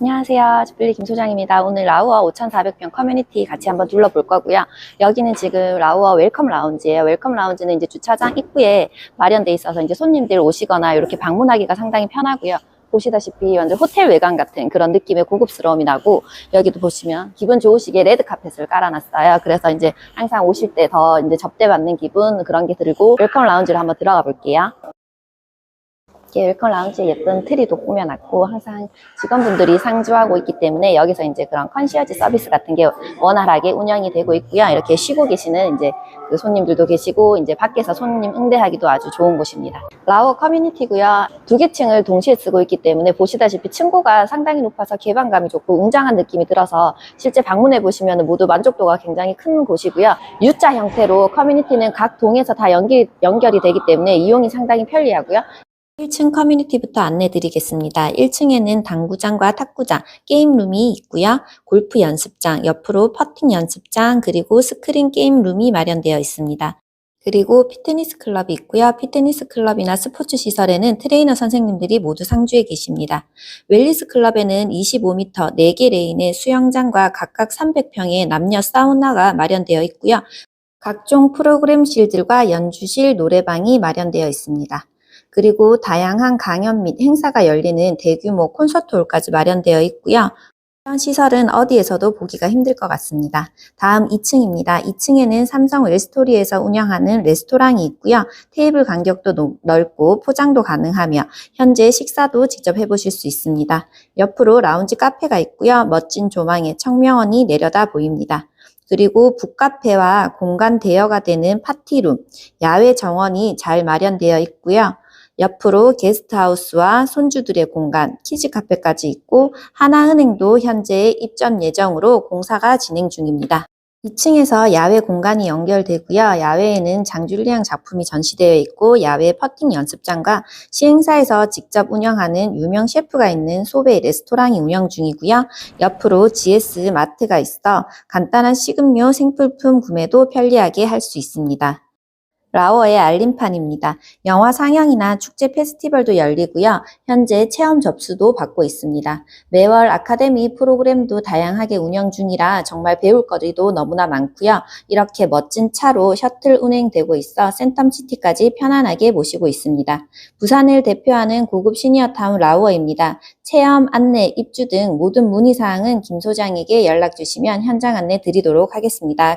안녕하세요. 주빌리 김 소장입니다. 오늘 라우어 5,400평 커뮤니티 같이 한번 둘러볼 거고요. 여기는 지금 라우어 웰컴 라운지예요. 웰컴 라운지는 이제 주차장 입구에 마련돼 있어서 이제 손님들 오시거나 이렇게 방문하기가 상당히 편하고요. 보시다시피 완전 호텔 외관 같은 그런 느낌의 고급스러움이 나고 여기도 보시면 기분 좋으시게 레드 카펫을 깔아놨어요. 그래서 이제 항상 오실 때 더 이제 접대받는 기분 그런 게 들고 웰컴 라운지로 한번 들어가 볼게요. 이렇게 웰컴 라운지에 예쁜 트리도 꾸며놨고 항상 직원분들이 상주하고 있기 때문에 여기서 이제 그런 컨시어지 서비스 같은 게 원활하게 운영이 되고 있고요. 이렇게 쉬고 계시는 이제 그 손님들도 계시고 이제 밖에서 손님 응대하기도 아주 좋은 곳입니다. 라오 커뮤니티고요. 두 개 층을 동시에 쓰고 있기 때문에 보시다시피 층고가 상당히 높아서 개방감이 좋고 웅장한 느낌이 들어서 실제 방문해 보시면 모두 만족도가 굉장히 큰 곳이고요. U자 형태로 커뮤니티는 각 동에서 다 연결, 연결이 되기 때문에 이용이 상당히 편리하고요. 1층 커뮤니티부터 안내 드리겠습니다. 1층에는 당구장과 탁구장, 게임룸이 있고요. 골프 연습장, 옆으로 퍼팅 연습장, 그리고 스크린 게임룸이 마련되어 있습니다. 그리고 피트니스 클럽이 있고요. 피트니스 클럽이나 스포츠 시설에는 트레이너 선생님들이 모두 상주해 계십니다. 웰리스 클럽에는 25m 4개 레인의 수영장과 각각 300평의 남녀 사우나가 마련되어 있고요. 각종 프로그램실들과 연주실, 노래방이 마련되어 있습니다. 그리고 다양한 강연 및 행사가 열리는 대규모 콘서트홀까지 마련되어 있고요. 이런 시설은 어디에서도 보기가 힘들 것 같습니다. 다음 2층입니다. 2층에는 삼성 웰스토리에서 운영하는 레스토랑이 있고요. 테이블 간격도 노- 넓고 포장도 가능하며 현재 식사도 직접 해보실 수 있습니다. 옆으로 라운지 카페가 있고요. 멋진 조망에 청명원이 내려다 보입니다. 그리고 북카페와 공간 대여가 되는 파티룸, 야외 정원이 잘 마련되어 있고요. 옆으로 게스트하우스와 손주들의 공간, 키즈 카페까지 있고 하나은행도 현재 입점 예정으로 공사가 진행 중입니다. 2층에서 야외 공간이 연결되고요. 야외에는 장줄리앙 작품이 전시되어 있고 야외 퍼팅 연습장과 시행사에서 직접 운영하는 유명 셰프가 있는 소베 레스토랑이 운영 중이고요. 옆으로 GS 마트가 있어 간단한 식음료, 생필품 구매도 편리하게 할 수 있습니다. 라오의 알림판입니다. 영화 상영이나 축제 페스티벌도 열리고요. 현재 체험 접수도 받고 있습니다. 매월 아카데미 프로그램도 다양하게 운영 중이라 정말 배울 거리도 너무나 많고요. 이렇게 멋진 차로 셔틀 운행되고 있어 센텀시티까지 편안하게 모시고 있습니다. 부산을 대표하는 고급 시니어타운 라오어입니다. 체험, 안내, 입주 등 모든 문의사항은 김 소장에게 연락 주시면 현장 안내 드리도록 하겠습니다.